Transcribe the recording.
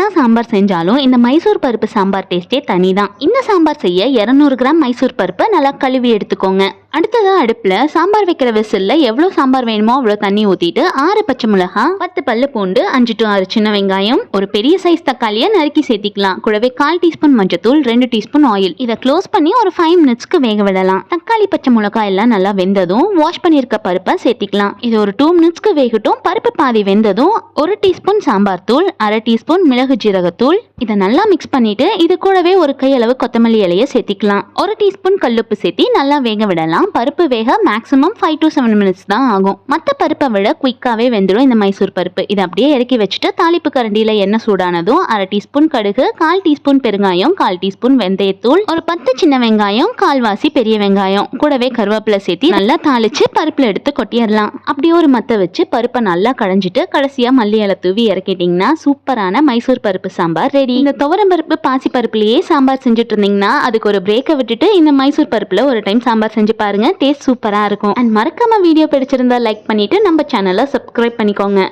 தான் சாம்பார் செஞ்சாலும் இந்த மைசூர் பருப்பு சாம்பார் டேஸ்டே தனி தான் இந்த சாம்பார் செய்ய 200 கிராம் மைசூர் பருப்பை நல்லா கழுவி எடுத்துக்கோங்க. அடுத்ததாக அடுப்புல சாம்பார் வைக்கிற விசில்ல எவ்வளவு சாம்பார் வேணுமோ அவ்வளவு தண்ணி ஊத்திட்டு ஆறு பச்சை மிளகா பத்து பல்லு பூண்டு அஞ்சு டு ஆறு சின்ன வெங்காயம் ஒரு பெரிய சைஸ் தக்காளியை நறுக்கி சேர்த்திக்கலாம். கூடவே கால் டீஸ்பூன் மஞ்சத்தூள் ரெண்டு டீஸ்பூன் ஆயில் இதை க்ளோஸ் பண்ணி ஒரு ஃபைவ் மினிட்ஸ்க்கு வேக விடலாம். தக்காளி பச்சை மிளகாய் எல்லாம் நல்லா வெந்ததும் வாஷ் பண்ணியிருக்க பருப்பை சேர்த்திக்கலாம். இது ஒரு டூ மினிட்ஸ்க்கு வேகட்டும். பருப்பு பாதி வெந்ததும் ஒரு டீஸ்பூன் சாம்பார் தூள் அரை டீஸ்பூன் மிளகு ஜீரகத்தூள் இதை நல்லா மிக்ஸ் பண்ணிட்டு இது கூடவே ஒரு கையளவு கொத்தமல்லி இலையை சேர்த்திக்கலாம். ஒரு டீஸ்பூன் கல்லுப்பு சேர்த்தி நல்லா வேக விடலாம். பருப்பு வேக maximum five to seven minutes தான் ஆகும். மற்ற பருப்பை விட குயிக்காகவே வெந்துடும் இந்த மைசூர் பருப்பு. இதை அப்படியே இறக்கி வச்சுட்டு தாளிப்பு கரண்டியில் எண்ணெய் சூடானதும் அரை டீஸ்பூன் கடுகு கால் டீஸ்பூன் பெருங்காயம் கால் டீஸ்பூன் வெந்தயத்தூள் ஒரு பத்து சின்ன வெங்காயம் கால்வாசி பெரிய வெங்காயம் கூடவே கருவேப்பிலை சேர்த்தி நல்லா தாளிச்சு பருப்பில் எடுத்து கொட்டிடலாம். அப்படியே ஒரு மத்த வச்சு பருப்பை நல்லா கடைஞ்சிட்டு கடைசியாக மல்லி இலை தூவி இறக்கிட்டிங்கன்னா சூப்பரான மைசூர் பருப்பு சாம்பார் ரெடி இந்த துவரம் பருப்பு பாசி பருப்புலேயே சாம்பார் செஞ்சுட்டு இருந்தீங்கன்னா அதுக்கு ஒரு பிரேக்கை விட்டுட்டு இந்த மைசூர் பருப்பில் ஒரு டைம் சாம்பார் செஞ்சு பாருங்க. டேஸ்ட் சூப்பரா இருக்கும். அண்ட் மறக்காம வீடியோ பிடிச்சிருந்தா லைக் பண்ணிட்டு நம்ம சேனலை சப்ஸ்கிரைப் பண்ணிக்கோங்க.